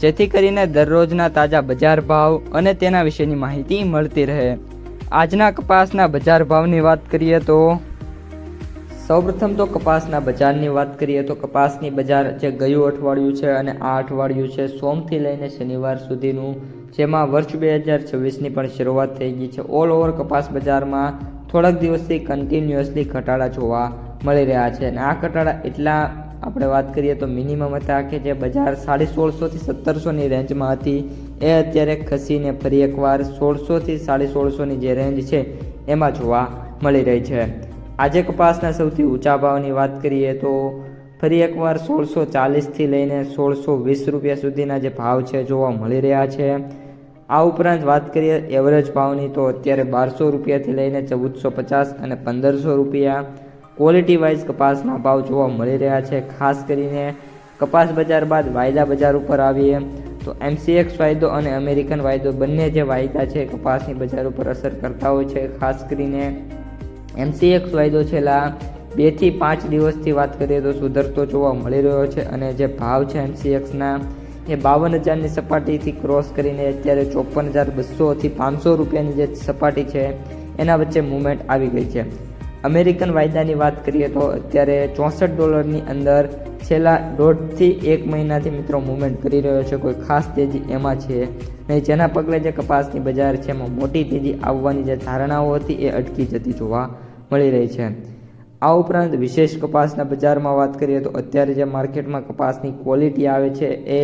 જેથી કરીને દરરોજના તાજા બજાર ભાવ અને તેના વિશેની માહિતી મળતી રહે. આજના કપાસના બજાર ભાવની વાત કરીએ તો સૌપ્રથમ તો કપાસના બજારની વાત કરીએ તો કપાસની બજાર જે ગયું અઠવાડિયું છે અને આ અઠવાડિયું છે સોમથી લઈને શનિવાર સુધીનું, જેમાં વર્ષ બે હજાર છવ્વીસની પણ શરૂઆત થઈ ગઈ છે. ઓલ ઓવર કપાસ બજારમાં થોડાક દિવસથી કન્ટિન્યુઅસલી ઘટાડા જોવા મળી રહ્યા છે અને આ ઘટાડા એટલા આપણે વાત કરીએ તો મિનિમમ હતા કે જે બજાર સાડી સોળસોથી સત્તરસોની રેન્જમાં હતી. એ અત્યારે ખસીને ફરી એકવાર સોળસોથી સાડી સોળસોની જે રેન્જ છે, એમાં જોવા મળી રહી છે. આજે કપાસના સૌથી ઊંચા ભાવની વાત કરીએ તો ફરી એકવાર સોળસો ચાલીસથી લઈને સોળસો વીસ રૂપિયા સુધીના જે ભાવ છે જોવા મળી રહ્યા છે. આ ઉપરાંત વાત કરીએ એવરેજ ભાવની તો અત્યારે બારસો રૂપિયાથી લઈને ચૌદસો પચાસ અને પંદરસો રૂપિયા. ક્વોલિટી વાઇઝ કપાસના ભાવ જોવા મળી રહ્યા છે. ખાસ કરીને કપાસ બજાર બાદ વાયદા બજાર ઉપર આવીએ તો એમસીએક્સ વાયદો અને અમેરિકન વાયદો બંને જે વાયદા છે કપાસની બજાર ઉપર અસર કરતા હોય છે. ખાસ કરીને એમસીએક્સ વાયદો છેલ્લા બેથી પાંચ દિવસથી વાત કરીએ તો સુધરતો જોવા મળી રહ્યો છે અને જે ભાવ છે એમસીએક્સના એ બાવન હજારની સપાટીથી ક્રોસ કરીને અત્યારે ચોપન હજાર બસોથી પાંચસો રૂપિયાની જે સપાટી છે એના વચ્ચે મૂવમેન્ટ આવી ગઈ છે. અમેરિકન વાયદાની વાત કરીએ તો અત્યારે ચોસઠ ડોલરની અંદર છેલ્લા દોઢથી એક મહિનાથી મિત્રો મૂવમેન્ટ કરી રહ્યો છે. કોઈ ખાસ તેજી એમાં છે નહીં. જેના પગલે જે કપાસની બજાર છે એમાં મોટી તેજી આવવાની જે ધારણાઓ હતી એ અટકી જતી જોવા મળી રહી છે. આ ઉપરાંત વિશેષ કપાસના બજારમાં વાત કરીએ તો અત્યારે જે માર્કેટમાં કપાસની ક્વોલિટી આવે છે એ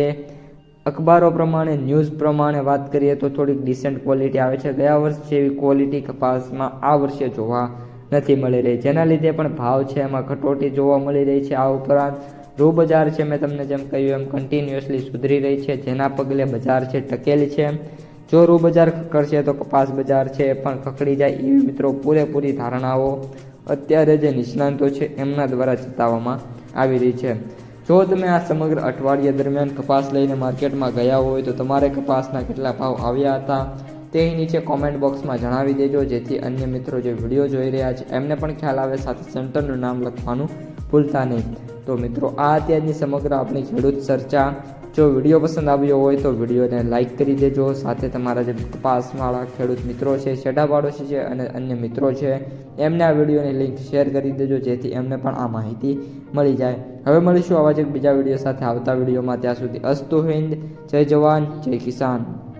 અખબારો પ્રમાણે ન્યૂઝ પ્રમાણે વાત કરીએ તો થોડીક ડિસેન્ટ ક્વોલિટી આવે છે. ગયા વર્ષ જેવી ક્વોલિટી કપાસમાં આ વર્ષે જોવા નથી મળી રહી. જેના લીધે પણ ભાવ છે, એમાં કટોટી જોવા મળી રહી છે. આ ઉપરાંત રૂ બજાર છે, મેં તમને જેમ કહ્યું એમ કન્ટિન્યુઅસલી સુધરી રહી છે. જેના પગલે બજાર છે, ટકેલી છે. જો રૂ બજાર ખકડશે તો કપાસ બજાર છે, એ પણ ખકડી જાય એવી મિત્રો પૂરેપૂરી ધારણાઓ અત્યારે જે નિષ્ણાંતો છે, એમના દ્વારા ચેતાવવામાં આવી રહી છે. જો તમે આ સમગ્ર અઠવાડિયા દરમિયાન કપાસ લઈને માર્કેટમાં ગયા હોય તો તમારે કપાસના કેટલા ભાવ આવ્યા હતા? તે નીચે કોમેન્ટ બોક્સમાં જણાવી દેજો, જેથી અન્ય મિત્રો જે વીડિયો જોઈ રહ્યા છે, એમને પણ ખ્યાલ આવે, સાથે સેન્ટરનું નામ લખવાનું ભૂલતા નહીં. તો મિત્રો, આ અત્યારની સમગ્ર આપણી ખેડૂત ચર્ચા. જો વીડિયો પસંદ આવ્યો હોય, તો વિડીયોને લાઇક કરી દેજો. સાથે તમારા જે પાસવાળા ખેડૂત મિત્રો છે છેડા પાડોશી છે અને અન્ય મિત્રો છે, એમને આ વિડીયોની લિંક શેર કરી દેજો, જેથી એમને પણ આ માહિતી મળી જાય. હવે મળીશું આવા જ એક બીજા વીડિયો સાથે આવતા વિડીયોમાં ત્યાં સુધી અસ્તુ હિન્દ, જય જવાન, જય કિસાન.